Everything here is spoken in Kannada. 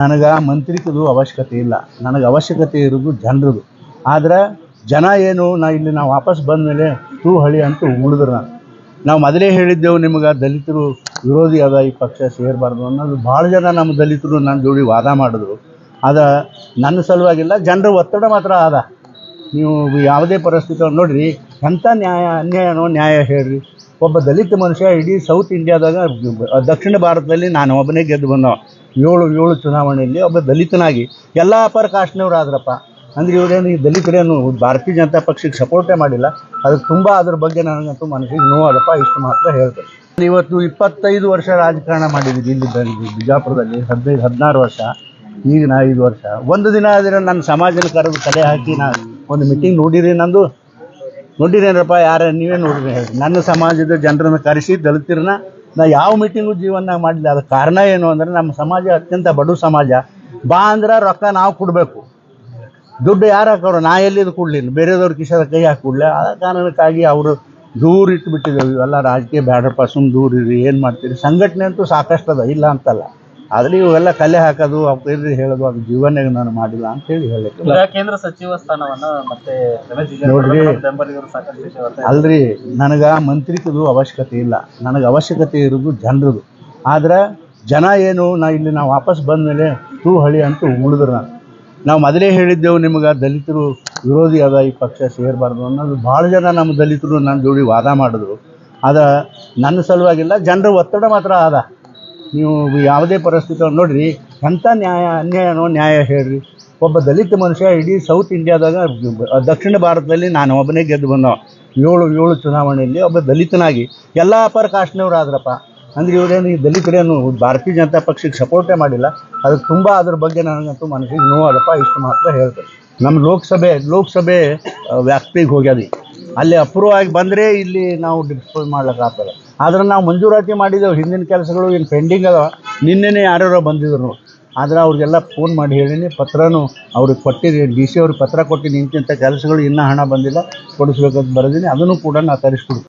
ನನಗೆ ಮಂತ್ರಿಕದು ಅವಶ್ಯಕತೆ ಇಲ್ಲ. ನನಗೆ ಅವಶ್ಯಕತೆ ಇರೋದು ಜನರದು. ಆದ್ರೆ ಜನ ಏನು, ನಾ ಇಲ್ಲಿ ನಾವು ವಾಪಸ್ ಬಂದ ಮೇಲೆ ತೂ ಹಳಿ ಅಂತ ಉಳಿದ್ರು ನಾನು. ನಾವು ಮೊದಲೇ ಹೇಳಿದ್ದೆವು ನಿಮ್ಗೆ ದಲಿತರು ವಿರೋಧಿ ಅದ, ಈ ಪಕ್ಷ ಸೇರಬಾರ್ದು ಅನ್ನೋದು. ಭಾಳ ಜನ ನಮ್ಮ ದಲಿತರು ನನ್ನ ಜೋಡಿ ವಾದ ಮಾಡಿದ್ರು. ಅದ ನನ್ನ ಸಲುವಾಗಿಲ್ಲ, ಜನರ ಒತ್ತಡ ಮಾತ್ರ ಅದ ನೀವು ಯಾವುದೇ ಪರಿಸ್ಥಿತಿ ನೋಡಿರಿ ನೋಡ್ರಿ ಎಂಥ ನ್ಯಾಯ, ಅನ್ಯಾಯನೋ ನ್ಯಾಯ ಹೇಳ್ರಿ. ಒಬ್ಬ ದಲಿತ ಮನುಷ್ಯ ಇಡೀ ಸೌತ್ ಇಂಡಿಯಾದಾಗ ದಕ್ಷಿಣ ಭಾರತದಲ್ಲಿ ನಾನು ಒಬ್ಬನೇ ಗೆದ್ದು ಬಂದವ. ಏಳು ಏಳು ಚುನಾವಣೆಯಲ್ಲಿ ಒಬ್ಬ ದಲಿತನಾಗಿ, ಎಲ್ಲ ಅಪರ ಕಾಸ್ಟ್ನವ್ರು ಆದ್ರಪ್ಪ. ಅಂದ್ರೆ ಇವರೇನು ಈ ದಲಿತರೇನು, ಭಾರತೀಯ ಜನತಾ ಪಕ್ಷಕ್ಕೆ ಸಪೋರ್ಟೇ ಮಾಡಿಲ್ಲ. ಅದಕ್ಕೆ ತುಂಬ ಅದ್ರ ಬಗ್ಗೆ ನನಗಂತೂ ಮನಸ್ಸಿಗೆ ನೋವಾದಪ್ಪ ಇಷ್ಟು ಮಾತ್ರ ಹೇಳ್ತೇನೆ. ಇವತ್ತು ಇಪ್ಪತ್ತೈದು ವರ್ಷ ರಾಜಕಾರಣ ಮಾಡಿದ್ದೀನಿ ಇಲ್ಲಿ ಬಿಜಾಪುರದಲ್ಲಿ, ಹದಿನೈದು, ಹದಿನಾರು ವರ್ಷ ಈಗ ನಾ ಐದು ವರ್ಷ. ಒಂದು ದಿನ ಆದರೆ ನನ್ನ ಸಮಾಜನ ಕರೆದು ಕಲೆ ಹಾಕಿ ನಾ ಒಂದು ಮೀಟಿಂಗ್ ನೋಡಿರಿ ನಂದು. ನೋಡಿರೇನಪ್ಪ ಯಾರ ನೀವೇ ನೋಡಿರಿ ಹೇಳಿ ನನ್ನ ಸಮಾಜದ ಜನರನ್ನು ಕರೆಸಿ, ದಲಿತರನ್ನ ನಾ ಯಾವ ಮೀಟಿಂಗು ಜೀವನ ಮಾಡಲಿಲ್ಲ ಅದಕ್ಕೆ ಕಾರಣ ಏನು ಅಂದ್ರೆ ನಮ್ಮ ಸಮಾಜ ಅತ್ಯಂತ ಬಡ ಸಮಾಜ. ಬಾ ಅಂದ್ರೆ ರೊಕ್ಕ ನಾವು ಕೊಡಬೇಕು. ದುಡ್ಡು ಯಾರು ಹಾಕೋರು? ನಾ ಎಲ್ಲಿದು ಕೊಡ್ಲಿಲ್ಲ. ಬೇರೆದವ್ರ ಕಿಶದ ಕೈ ಹಾಕಿ ಕೊಡಲಿ? ಆ ಕಾರಣಕ್ಕಾಗಿ ಅವರು ದೂರ ಇಟ್ಟು ಬಿಟ್ಟಿದ್ದೇವೆ ಇವೆಲ್ಲ ರಾಜಕೀಯ ಬ್ಯಾಡ್ರಪ್ಪ ಸುಮ್ಮನೆ ದೂರ ಇರಿ, ಏನು ಮಾಡ್ತೀರಿ? ಸಂಘಟನೆ ಅಂತೂ ಸಾಕಷ್ಟು ಅದ ಇಲ್ಲ ಅಂತಲ್ಲ. ಆದರೆ ಇವೆಲ್ಲ ಕಲೆ ಹಾಕೋದು ಅವ್ರಿಗೆ ಹೇಳೋದು ಅದು ಜೀವನ ನಾನು ಮಾಡಿಲ್ಲ ಅಂತ ಹೇಳಿ ಹೇಳಿ ಕೇಂದ್ರ ಸಚಿವ ಸ್ಥಾನವನ್ನ ಮತ್ತೆ ನೋಡ್ರಿ. ಅಲ್ರಿ ನನಗೆ ಮಂತ್ರಿಕದು ಅವಶ್ಯಕತೆ ಇಲ್ಲ. ನನಗೆ ಅವಶ್ಯಕತೆ ಇರೋದು ಜನರದು. ಆದ್ರೆ ಜನ ಏನು ನಾ ಇಲ್ಲಿ ನಾವು ವಾಪಸ್ ಬಂದ ಮೇಲೆ ತೂ ಹಳಿ ಅಂತ ಉಳಿದ್ರು ನಾನು. ನಾವು ಮೊದಲೇ ಹೇಳಿದ್ದೆವು ನಿಮ್ಗೆ ದಲಿತರು ವಿರೋಧಿ ಅದ ಈ ಪಕ್ಷ ಸೇರಬಾರ್ದು ಅನ್ನೋದು. ಭಾಳ ಜನ ನಮ್ಮ ದಲಿತರು ನನ್ನ ಜೋಡಿ ವಾದ ಮಾಡಿದ್ರು. ಅದ ನನ್ನ ಸಲುವಾಗಿಲ್ಲ ಜನರ ಒತ್ತಡ ಮಾತ್ರ ಅದ ನೀವು ಯಾವುದೇ ಪರಿಸ್ಥಿತಿ ನೋಡಿರಿ ಎಂಥ ನ್ಯಾಯ, ಅನ್ಯಾಯನೋ ನ್ಯಾಯ ಹೇಳ್ರಿ. ಒಬ್ಬ ದಲಿತ ಮನುಷ್ಯ ಇಡೀ ಸೌತ್ ಇಂಡಿಯಾದಾಗ ದಕ್ಷಿಣ ಭಾರತದಲ್ಲಿ ನಾನು ಒಬ್ಬನೇ ಗೆದ್ದು ಬಂದವ. ಏಳು ಏಳು ಚುನಾವಣೆಯಲ್ಲಿ ಒಬ್ಬ ದಲಿತನಾಗಿ. ಎಲ್ಲ ಅಪರ ಕಾಸ್ಟ್ನವ್ರು ಆದ್ರಪ್ಪ. ಅಂದ್ರೆ ಇವರೇನು ಈ ದಲಿತರೇನು, ಭಾರತೀಯ ಜನತಾ ಪಕ್ಷಕ್ಕೆ ಸಪೋರ್ಟೇ ಮಾಡಿಲ್ಲ. ಅದಕ್ಕೆ ತುಂಬ ಅದ್ರ ಬಗ್ಗೆ ನನಗಂತೂ ಮನಸ್ಸಿಗೆ ನೋವಾದಪ್ಪ ಇಷ್ಟು ಮಾತ್ರ ಹೇಳ್ತೇನೆ. ನಮ್ಮ ಲೋಕಸಭೆ ಲೋಕಸಭೆ ವ್ಯಾಪ್ತಿಗೆ ಹೋಗ್ಯದಿ ಅಲ್ಲಿ ಅಪ್ರೂವ್ ಆಗಿ ಬಂದರೆ ಇಲ್ಲಿ ನಾವು ಡಿಸ್ಪೋಸ್ ಮಾಡ್ಲಿಕ್ಕೆ ಆಗ್ತದೆ. ಆದ್ರೆ ನಾವು ಮಂಜೂರಾತಿ ಮಾಡಿದೆವು. ಹಿಂದಿನ ಕೆಲಸಗಳು ಏನು ಪೆಂಡಿಂಗ್ ಅದಾವ. ನಿನ್ನೆನೇ ಯಾರ್ಯಾರೋ ಬಂದಿದ್ರು. ಆದ್ರೆ ಅವ್ರಿಗೆಲ್ಲ ಫೋನ್ ಮಾಡಿ ಹೇಳೀನಿ, ಪತ್ರನೂ ಅವ್ರಿಗೆ ಕೊಟ್ಟಿದ್ದೀನಿ ಡಿ ಸಿ ಅವ್ರಿಗೆ ಪತ್ರ ಕೊಟ್ಟಿನಿ ಇಂತಿಂಥ ಕೆಲಸಗಳು ಇನ್ನೂ ಹಣ ಬಂದಿಲ್ಲ. ಕೊಡಿಸ್ಬೇಕಂತ ಬರೆದೀನಿ. ಅದನ್ನು ಕೂಡ ನಾನು ತರಿಸ್ಕೊಡ್ತೀನಿ.